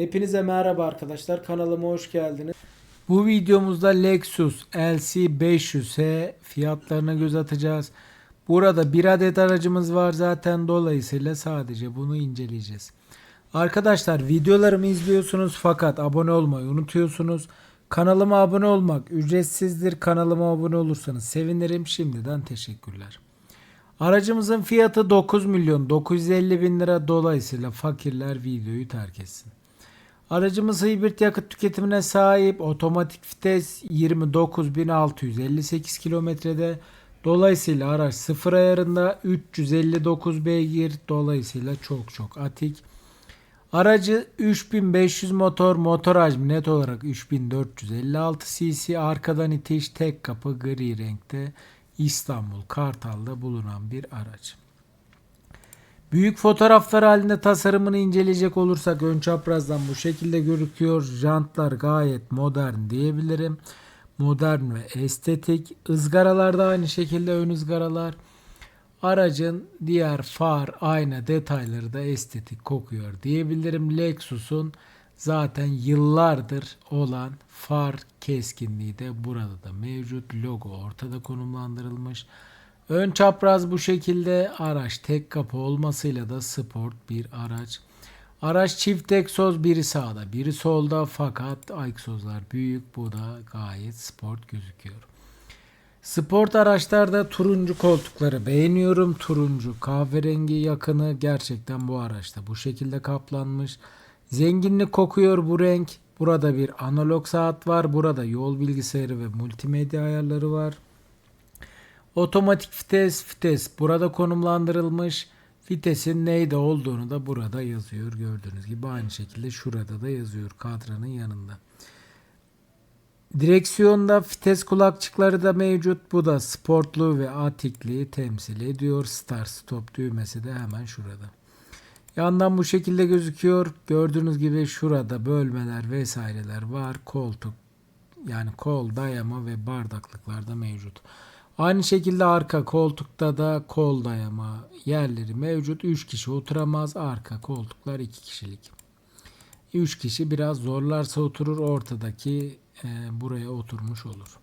Hepinize merhaba arkadaşlar. Kanalıma hoş geldiniz. Bu videomuzda Lexus LC500'e fiyatlarına göz atacağız. Burada bir adet aracımız var zaten dolayısıyla sadece bunu inceleyeceğiz. Arkadaşlar videolarımı izliyorsunuz fakat abone olmayı unutuyorsunuz. Kanalıma abone olmak ücretsizdir. Kanalıma abone olursanız sevinirim. Şimdiden teşekkürler. Aracımızın fiyatı 9 milyon 950 bin lira dolayısıyla fakirler videoyu terk etsin. Aracımız hibrit yakıt tüketimine sahip otomatik vites 29.658 kilometrede. Dolayısıyla araç sıfır ayarında 359 beygir dolayısıyla çok çok atik. Aracı 3500 motor, motor hacmi net olarak 3456 cc, arkadan itiş tek kapı gri renkte İstanbul Kartal'da bulunan bir araç. Büyük fotoğraflar halinde tasarımını inceleyecek olursak ön çaprazdan bu şekilde gözüküyor. Jantlar gayet modern diyebilirim. Modern ve estetik. Izgaralar da aynı şekilde ön ızgaralar. Aracın diğer far, ayna detayları da estetik kokuyor diyebilirim. Lexus'un zaten yıllardır olan far keskinliği de burada da mevcut. Logo ortada konumlandırılmış. Ön çapraz bu şekilde araç tek kapı olmasıyla da sport bir araç. Araç çift egzoz biri sağda biri solda fakat egzozlar büyük bu da gayet sport gözüküyor. Sport araçlarda turuncu koltukları beğeniyorum. Turuncu kahverengi yakını gerçekten bu araçta bu şekilde kaplanmış. Zenginlik kokuyor bu renk. Burada bir analog saat var. Burada yol bilgisayarı ve multimedya ayarları var. Otomatik vites, vites burada konumlandırılmış. Vitesin neyde olduğunu da burada yazıyor. Gördüğünüz gibi aynı şekilde şurada da yazıyor kadranın yanında. Direksiyonda vites kulakçıkları da mevcut. Bu da sportluğu ve atikliği temsil ediyor. Start stop düğmesi de hemen şurada. Yandan bu şekilde gözüküyor. Gördüğünüz gibi şurada bölmeler vesaireler var. Koltuk yani kol dayama ve bardaklıklar da mevcut. Aynı şekilde arka koltukta da kol dayama yerleri mevcut. 3 kişi oturamaz. Arka koltuklar 2 kişilik. 3 kişi biraz zorlarsa oturur. Ortadaki e, buraya oturmuş olur.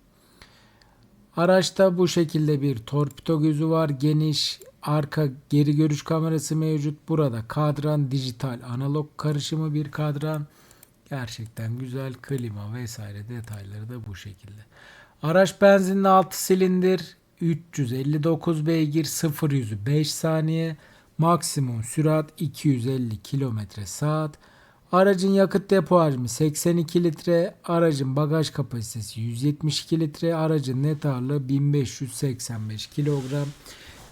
Araçta bu şekilde bir torpido gözü var. Geniş arka geri görüş kamerası mevcut. Burada kadran dijital analog karışımı bir kadran. Gerçekten güzel klima vesaire detayları da bu şekilde. Araç benzinli 6 silindir 359 beygir 0 yüzü 5 saniye maksimum sürat 250 km saat. Aracın yakıt depo hacmi 82 litre, aracın bagaj kapasitesi 172 litre, aracın net ağırlığı 1585 kilogram.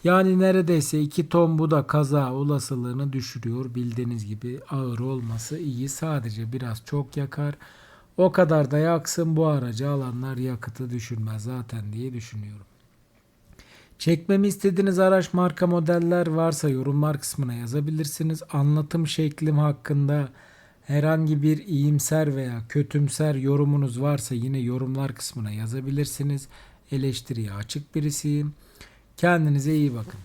Yani neredeyse 2 ton bu da kaza olasılığını düşürüyor. Bildiğiniz gibi ağır olması iyi. Sadece biraz çok yakar. O kadar da yaksın bu aracı alanlar yakıtı düşürmez zaten diye düşünüyorum. Çekmemi istediğiniz araç marka modeller varsa yorumlar kısmına yazabilirsiniz. Anlatım şeklim hakkında herhangi bir iyimser veya kötümser yorumunuz varsa yine yorumlar kısmına yazabilirsiniz. Eleştiriye açık birisiyim. Kendinize iyi bakın.